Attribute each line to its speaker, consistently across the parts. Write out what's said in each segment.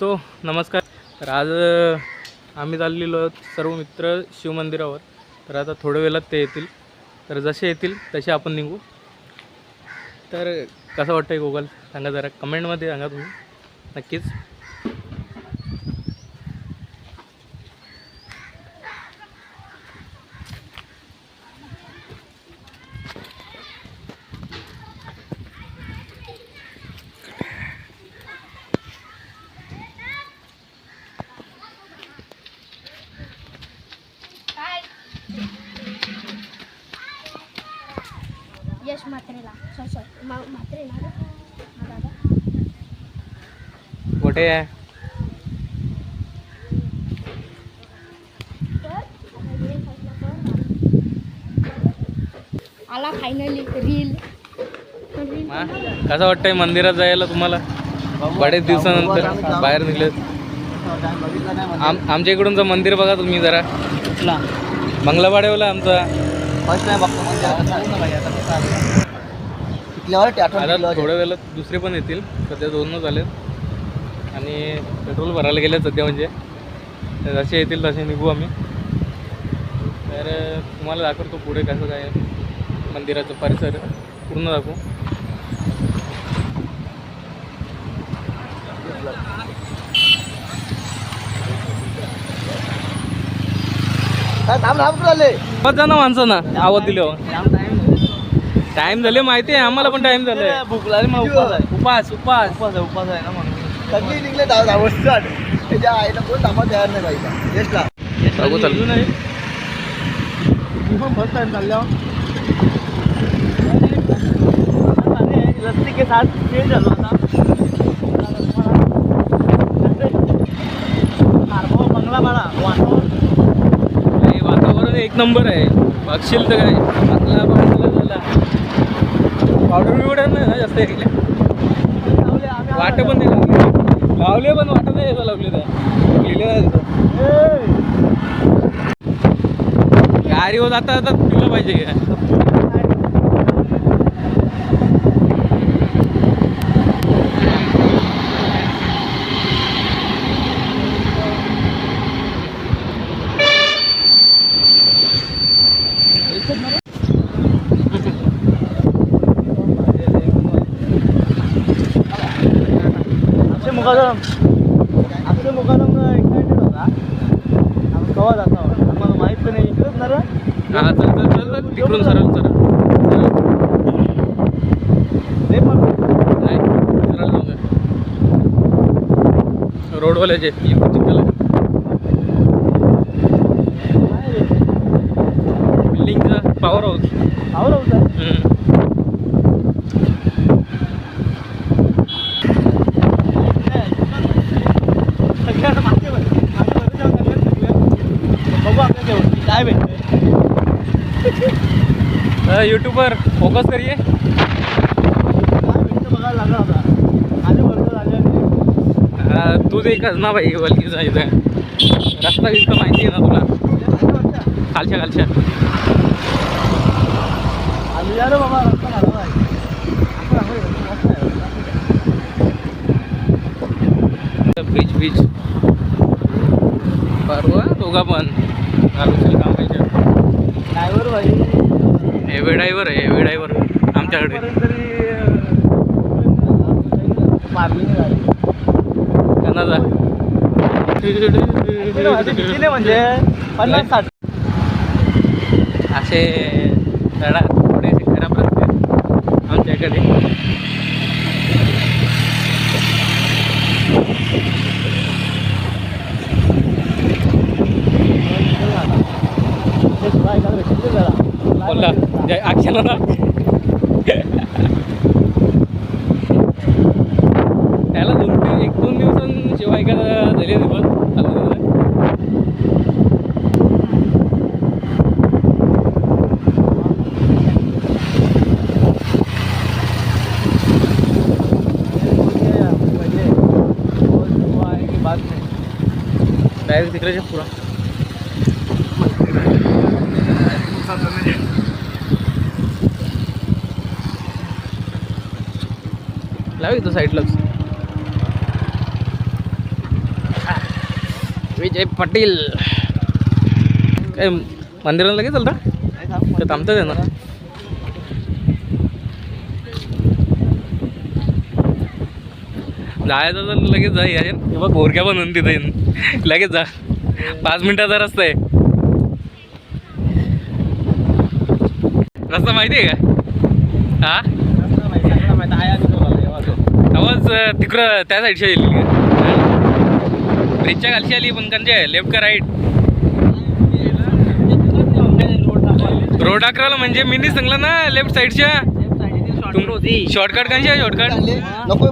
Speaker 1: So नमस्कार. तर आज आम्ही चाललेलो आहोत सर्व मित्र शिवमंदिरावर. तर आता थोड्या वेळात ते येतील. तर जसे येतील तसे आपण निघू. तर कसं वाटतं आहे गोगल? सांगा जरा. कमेंटमध्ये सांगा तुम्ही. नक्कीच.
Speaker 2: यश म्हात्रेला. Sorry sorry. मा म्हात्रे ना? हा दादा.
Speaker 1: कुठे आहे?
Speaker 2: तर आता हे. आला फायनली रील रील
Speaker 1: मा कसं वाटतंय मंदिरात जायला तुम्हाला? बरेच दिवसानंतर बाहेर निघलेत. आम आमच्या इकडूनचं मंदिर बघा तुम्ही जरा. मंगलावाड्यावला आमचा.
Speaker 3: फर्स्ट टाइम बघतो. म्हणजे आता भाई आता. ते
Speaker 1: आता
Speaker 3: टिकल्यावर
Speaker 1: थोड्या वेळात दुसरे पण येतील. सध्या दोनच आलेत आणि पेट्रोल भरायला गेले सध्या म्हणजे. तर जसे येतील तसे निघू आम्ही. तर तुम्हाला दाखवतो पुढे कसं काय. मंदिराचं परिसर. पूर्ण दाखवू.
Speaker 3: थांब थांब कुठं आले
Speaker 1: बस जा ना आवाज दिल्यावर. टाइम झाले माहिती आहे आम्हाला पण टाइम झालाय.
Speaker 3: भूक लागली मला उपवास आहे.
Speaker 1: उपास उपास.
Speaker 3: उपवास आहे उपवास आहे ना म्हणून सगळी निघले दहा दहा वाजता त्याच्या आईला कोण थांबा तयार नाही पाहिजे यशला
Speaker 1: बघू चल.
Speaker 3: पण फर्स्ट टाइम चाललो रस्ते के साथ चेंज झालो आता. बंगला वातावरण.
Speaker 1: हे वातावरण एक नंबर आहे. बघशील तर काय. पावडर बिवडर नाही ना जास्त वाट पण नाही लावले पण वाटत नाही लावले तर लिहिले. गाडीवर जाता जाता पिलं पाहिजे. काय
Speaker 3: अक्षय मुखादम अक्षय मुखादम एक्साइटेड होता आम्ही कवा जातो आम्हाला माहीत पण नाही. इकडेच ना रे.
Speaker 1: हा चल चल चल चल. तिकडून सरळ सरळ.
Speaker 3: लय पण.
Speaker 1: नाही सरळ जाऊ. रोडवाल्याचे इकडून चिखल बिल्डिंगचा पॉवर हाऊस
Speaker 3: आवड होत आहे सगळ्यांना मागे बघ. मागे बघ, जाऊ सगळ्यांना सगळ्यांना. बघू आपल्या जेवण काय भेटतंय
Speaker 1: यूट्यूबर फोकस करिए
Speaker 3: काय भेटतं बघायला लागला होता माझे वर्ग पर फोकस
Speaker 1: करिए. तू ते ना भाई वलकी जायचं रस्ता बिस्ता माहिती आहे ना तुला? खालच्या खालच्या.
Speaker 3: बाबा
Speaker 1: बीच बीच. परवा दोघा पण. चालू कामाच्या
Speaker 3: ड्रायव्हर भाई.
Speaker 1: हेवी ड्रायव्हर आहे हेवी ड्रायव्हर आमच्याकडे. त्यांना
Speaker 3: किती म्हणजे पन्नास साठ
Speaker 1: असे धडा थोडेसे खराब रस्ते आमच्याकडे. बोलला जय अक्षला त्याला दोन तीन एक दोन दिवसां शिवाय का झाले दिवस डायरेक्ट तिकडे पुरा लाव साईडलाच विजय पाटील. काय मंदिराला लगेच चालता तर थांबतात आहे ना. जायचं तर लगेच जा यार किंवा गोरक्या पण तिथे. लगेच जा. पाच मिनिटाचा रस्ता आहे. रस्ता माहिती आहे का? तिकडं त्या साईडच्या येईल ब्रिजच्या खालची आली पण कंजे लेफ्ट का राईट रोड अकराला म्हणजे मी सांगलं सांगला ना लेफ्ट साईडच्या शॉर्टकट कंचे आहे शॉर्टकट
Speaker 3: नको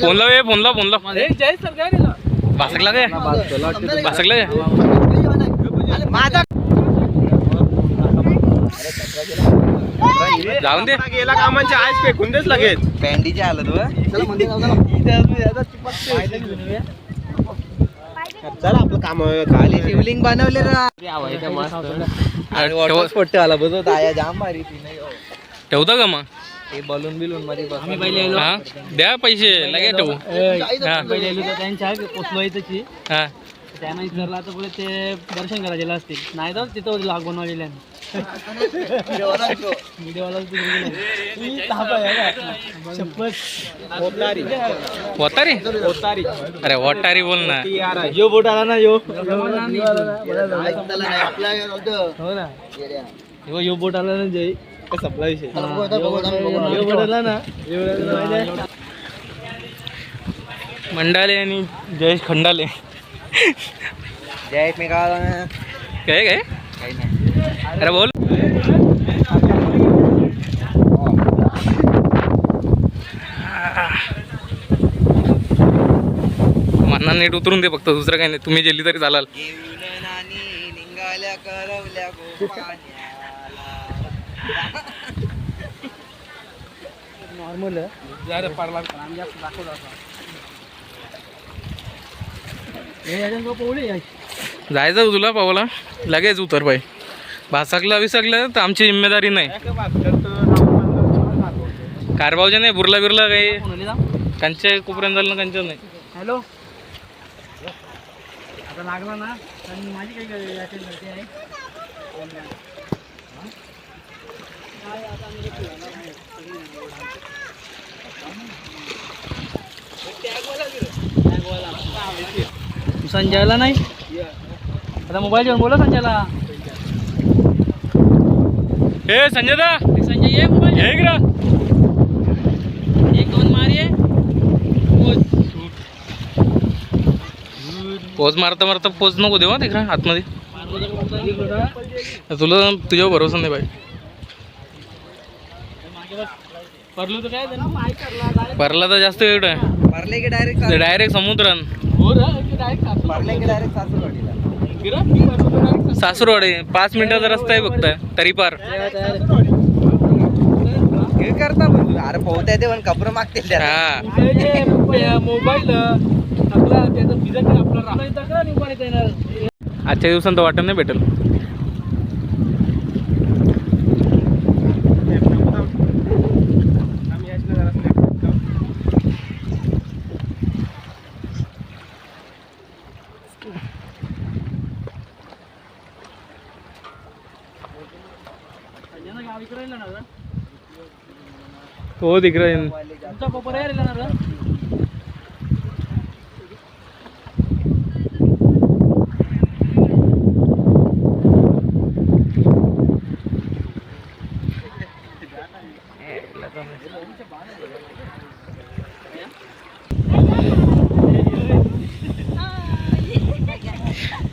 Speaker 1: फोन लाव फोन लाव फोन लाव. भासकला काय भासकला काय जाऊन दे.
Speaker 3: गेला कामांचे आज फेकून देच लगेच.
Speaker 4: पॅन्डीचे आलं तू
Speaker 3: चला आपलं काम
Speaker 4: खाली शिवलिंग बनवले आला आया जाम नाही हो.
Speaker 1: ठेवता का मग?
Speaker 4: ते बलून बिलून मध्ये
Speaker 1: हा? द्या पैसे लगे ठेवू.
Speaker 5: त्यांना विचारला तर पुढे ते दर्शन करायला असतील. नाही तर तिथं लाग बनवलेले
Speaker 1: वतारी अरे वटारी बोल ना.
Speaker 3: यो बोट आला ना यो.
Speaker 5: हो ना.
Speaker 3: यो बोट आला ना जय. संपला विषय? यो बोट आला ना. यो बोट आला ना.
Speaker 1: मंडाले आणि जयेश खंडाले.
Speaker 4: जय एकमेकाला.
Speaker 1: काय काय?
Speaker 4: काही नाही.
Speaker 1: अरे बोल. मन्ना नीट उतरून दे फक्त दुसरं काही नाही. तुम्ही जेली तरी चालाल.
Speaker 4: येऊन
Speaker 1: जायचं तुला पावला लगेच उतर पाय भासाकला विसकलं तर आमची जिम्मेदारी नाही. कारभावच्या नाही बुरला बिरला काही. कंच्या कुपऱ्यान झालं ना कंच्या नाही.
Speaker 5: हॅलो? आता लागला ना माझी काही आहे. संजयला नाही? आता मोबाईल घेऊन बोला संजयला.
Speaker 1: हे संजय दा
Speaker 5: ए, संजय ये मोबाईल.
Speaker 1: हे इकडं.
Speaker 5: एक दोन मार ये.
Speaker 1: पोच. मारता मारता पोच नको देवा तिकडं आतमध्ये. तुला तुझ्यावर भरोसा नाही बाई.
Speaker 5: पडलो तर
Speaker 1: जास्त वेळ आहे
Speaker 4: मारले की डायरेक्ट
Speaker 1: डायरेक्ट समुद्रान सासूरवाडी. पाच मिनिटाचा रस्ता आहे फक्त तरी पार.
Speaker 4: हे करता तू. अरे पोहता येते पण कपडे मागतील त्याला.
Speaker 1: हा.
Speaker 5: मोबाईल
Speaker 1: आजच्या दिवसात तर वाटत नाही भेटेल
Speaker 5: गाव इकडे राहिला ना रे?
Speaker 1: हो तिकडे.
Speaker 5: तुमचा पप्पा राहिला ना रे?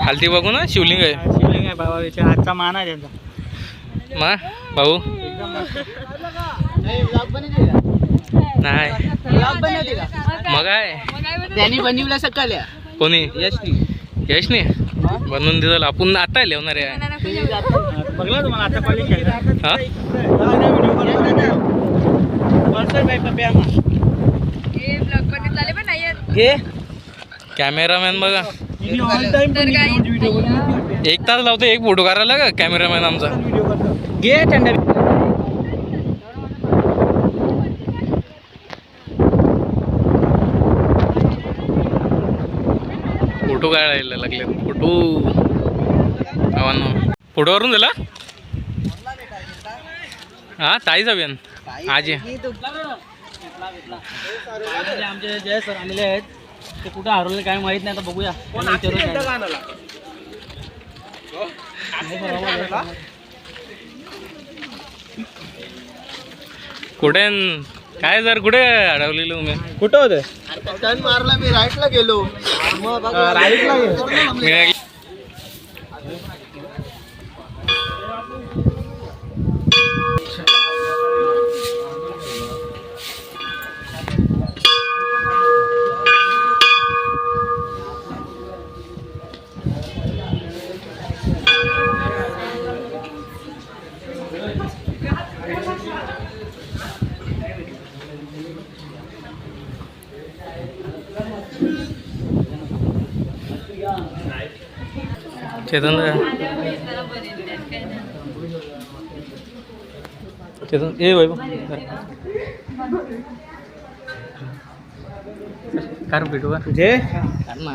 Speaker 1: खालती बघू ना शिवलिंग आहे.
Speaker 5: शिवलिंग आहे बाबा हातचा मान आहे त्यांचा.
Speaker 1: मा भाऊ. नाही मग काय?
Speaker 5: त्यांनी बनवला सकाळी.
Speaker 1: कोणी? यशनी. बनवून दिलं. आपण आता लिहणार आहे.
Speaker 5: बघला तुम्हाला आता कॉलेज
Speaker 1: हा? कॅमेरामॅन बघा.
Speaker 5: ऑल टाइम
Speaker 1: एक तास लावतो एक फोटो करायला का? कॅमेरामॅन आमचा.
Speaker 5: घे थंड
Speaker 1: फोटो काढायला लागले? फोटो. आव्हान फोटोवरून झाला हा ताई अभियान आजी.
Speaker 5: आमचे जय सर आलेले आहेत ते कुठं हरवले काय माहीत नाही आता बघूया त्यांना विचारू
Speaker 1: कुठे काय सर कुठे अडवलेलं तुम्ही
Speaker 3: कुठं होते? मारला मी राईटला गेलो. राईटला गेलो.
Speaker 1: मी चेतन चेतन ए वैभव कार भेटू का
Speaker 3: जे
Speaker 1: ना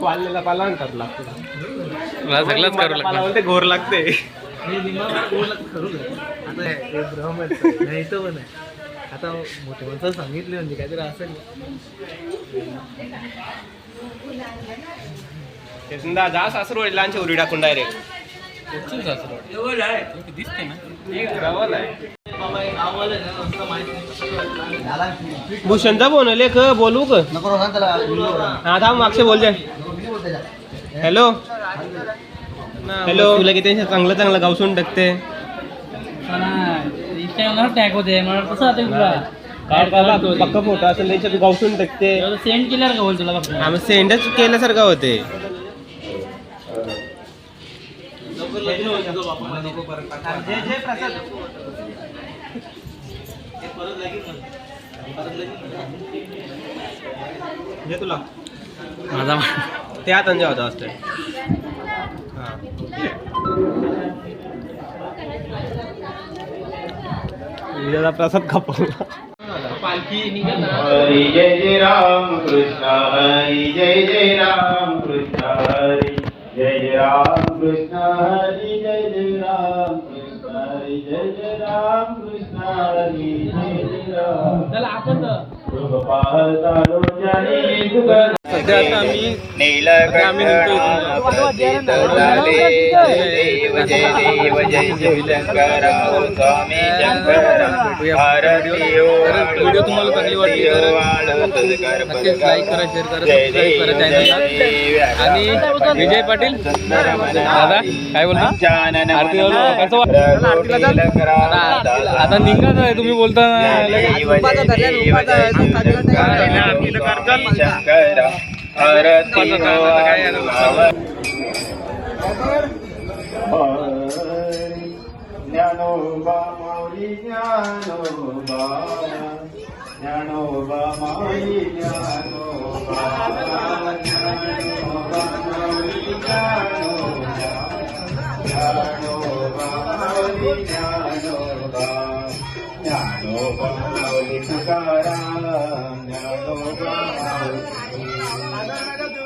Speaker 3: वाढलेला पाला म्हणतात लागतो
Speaker 1: मला सगळंच करू लागतं.
Speaker 3: म्हणते घोर लागते.
Speaker 5: हे आहे. आता हे- भ्रमच आहे. नाही तर पण आहे. आता मोठे माणसं सांगितले म्हणजे काहीतरी असेल.
Speaker 3: चेतनदा जा सासर वडिलांच्या उरी टाकून डायरेक्ट
Speaker 1: दिसते ना.
Speaker 3: भूषणचा फोन आले क बोलू का हा थांब मागचे बोल हॅलो हॅलो तुला किती चांगलं चांगलं गावसून टाकते
Speaker 5: इंस्टाग्रामला टॅग होते
Speaker 3: पक्का फोटो असेल त्याच्यात गावसून टाकते
Speaker 5: सेंड केल्यावर बोल तुला
Speaker 3: आम्ही सेंडच केल्यासारखं होते. जे तुला
Speaker 1: माझा
Speaker 3: ते हात अंजा होता असते प्रसाद खपवला
Speaker 6: हरी जय जय राम कृष्ण हरी जय जय राम कृष्ण हरी जय जय राम कृष्ण हरी जय जय राम कृष्ण हरी जय जय राम कृष्ण हरी
Speaker 5: चला आपण
Speaker 1: सध्या आता आम्ही आम्ही निघतोय
Speaker 6: हो
Speaker 1: व्हिडिओ तुम्हाला चांगली वाटली तर नक्कीच लाईक करा शेअर करा सबस्क्राईब करा चॅनलला आणि विजय पाटील दादा काय बोलता आरती वाजवा. कसं वाटलं? आता आता निघत आहे तुम्ही बोलता
Speaker 6: शंकर भारती ज्ञानोबा माऊली ज्ञानोबा ज्ञानोबा माऊली ज्ञानोबा ज्ञानोबा माऊली ज्ञानोबा ज्ञानोबा माऊली ज्ञानोबा ज्ञानोबा माऊली तुकाराम ज्ञानोबा माऊली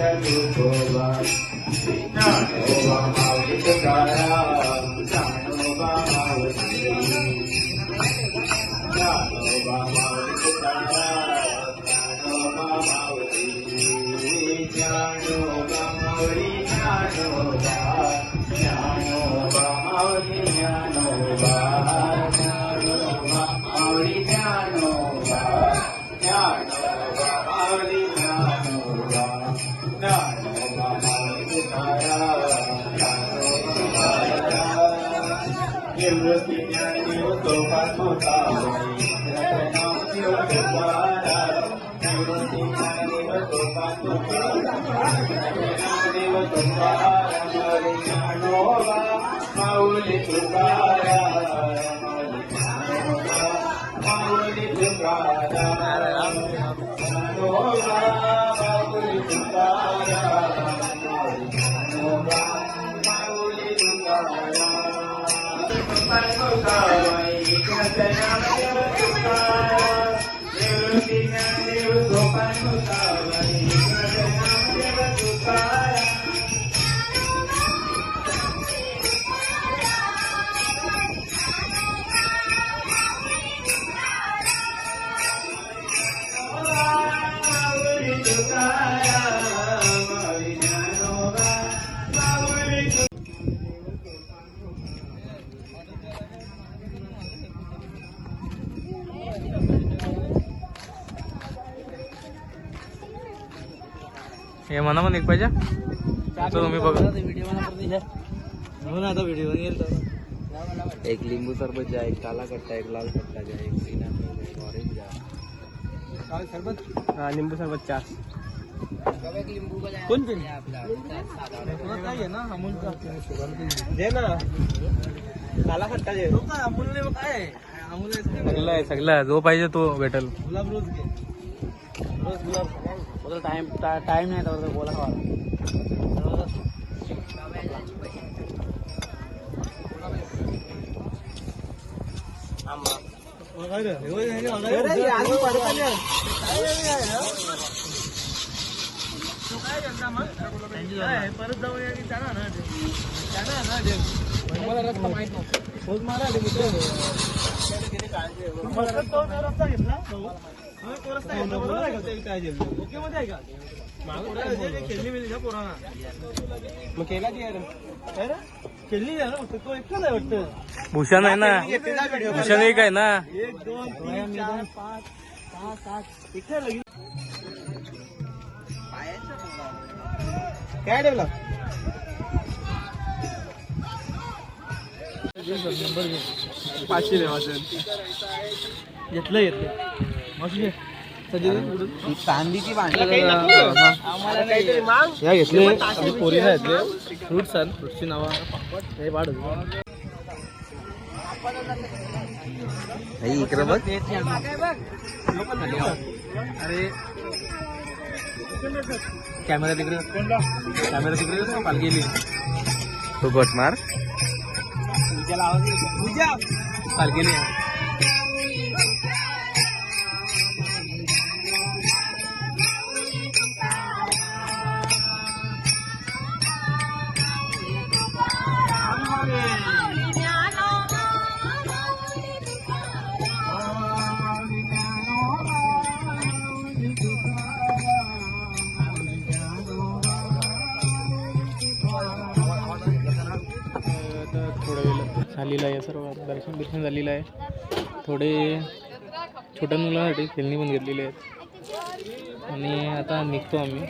Speaker 6: Shalukoba, Obama Vikara, Obama Obama Vikara, Obama Obama Obama Dnyanoba माऊली तुकाराम माऊली ज्ञानोबा
Speaker 1: एक पाहिजे? चल तुम्ही बघा
Speaker 3: आता व्हिडिओ
Speaker 4: एक लिंबू सरबत द्या एक काला कट्टा एक लाल कट्टा द्या एक ग्रीन एक ऑरेंज द्या
Speaker 3: हा लिंबू सरबत चार कोण पिन? काय आहे ना दे ना. काला खट्टा दे. अमूल काय आहे अमूल
Speaker 1: सगळं आहे सगळं आहे. जो पाहिजे तो भेटल.
Speaker 3: गुलाब रोज घे. रोज गुलाब. टाइम टाइम नाही तर बोला परत जाऊया की त्यांना ना त्यांना ना दे मला रस्ता माहीत नव्हतं पोच मारा दे मित्र मला रस्ता घेतला आहे खेळली मिळली पोरांना मग केला की यार खेळली ना तो एकटाच आहे वाटतं
Speaker 1: भूषण आहे ना. भूषण एक आहे ना.
Speaker 3: एक दोन तीन चार पाच सहा सात इथे लगेच काय ठेवला पाचशे घेतलं घेतलं.
Speaker 4: चांदीची
Speaker 3: या घेतले. पोरीला घेतले. फ्रुट्स आहेत फ्रुट्सची नावं. हे वाढ
Speaker 4: इकडे बघ.
Speaker 3: अरे. कॅमेरा तिकडे. कॅमेरा तिकडे काल गेली.
Speaker 4: तो बट मार.
Speaker 3: काल गेली.
Speaker 1: झालेलं आहे सर्व आता दर्शन बिर्शन झालेलं आहे. थोडे छोट्या मुलांसाठी खेळणी पण घेतलेली आहेत. आणि आता निघतो आम्ही.